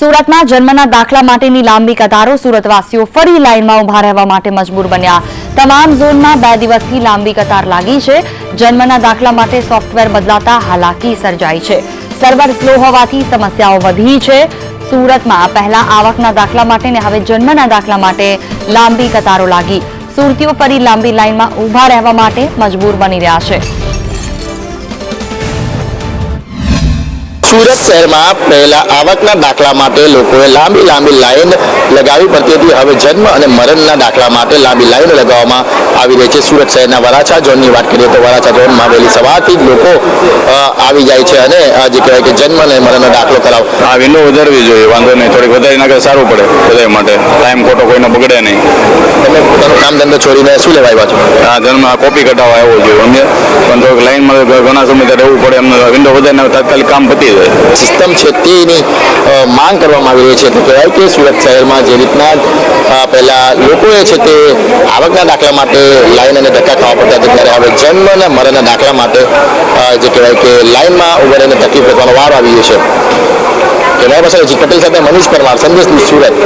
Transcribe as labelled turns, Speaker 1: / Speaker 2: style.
Speaker 1: સુરતમાં જન્મના દાખલા માટેની લાંબી કતારો સુરતવાસીઓ ફરી લાઇનમાં ઊભા રહેવા માટે મજબૂર બન્યા. તમામ ઝોનમાં બે દિવસથી લાંબી કતાર લાગી છે. જન્મના દાખલા માટે સોફ્ટવેર બદલાતા હાલાકી સર્જાઈ છે. સર્વર સ્લો હોવાથી સમસ્યાઓ વધી છે. સુરતમાં પહેલા આવકના દાખલા માટે ને હવે જન્મના દાખલા માટે લાંબી કતારો લાગી. સુરતીઓ ફરી લાંબી લાઇનમાં ઊભા રહેવા માટે મજબૂર બની રહ્યા છે.
Speaker 2: સુરત શહેરમાં પહેલા આવકના દાખલા માટે લોકોએ લાંબી લાંબી લાઈન લગાવી પડતી હતી. હવે જન્મ અને મરણના દાખલા માટે લાંબી લાઈન લગાવવામાં આવી રહી છે. સુરત શહેરના વરાછા ઝોનની વાત કરીએ તો વરાછા ઝોનમાં વહેલી સવારથી જ લોકો આવી જાય છે અને જે કહેવાય કે જન્મ અને મરણનો દાખલો કરાવ,
Speaker 3: આ વિન્ડો વધારવી જોઈએ. વાંધો નહીં. થોડીક વધારી નાખે સારું પડે. બધા માટે. ટાઈમ ખોટો કોઈનો બગડે નહીં.
Speaker 2: તમે પોતાનું કામ ધંધો છોડીને શું લેવા આવ્યા છો?
Speaker 3: આ જન્મ કોપી કઢાવવા આવ્યો જોઈએ સમજે પણ તો લાઈનમાં ઘણા સમય ત્યાં રહેવું પડે એમને વિન્ડો વધારીને તાત્કાલિક કામ પતી જાય.
Speaker 2: સિસ્ટમ છે તેની માંગ કરવામાં આવી રહી છે. તો કહેવાય કે સુરત શહેરમાં જે રીતના પહેલાં લોકોએ છે તે આવકના દાખલા માટે લાઈન અને ધક્કા ખાવા પડતા હતા. ત્યારે હવે જન્મ અને મરણના દાખલા માટે જે કહેવાય કે લાઈનમાં ઊભા રહીને તકલીફ વેઠવાનો વાર આવી ગયો છે. કેમેરા પાસે અજીત પટેલ સાથે મનીષ પરમાર સંદેશ સુરત.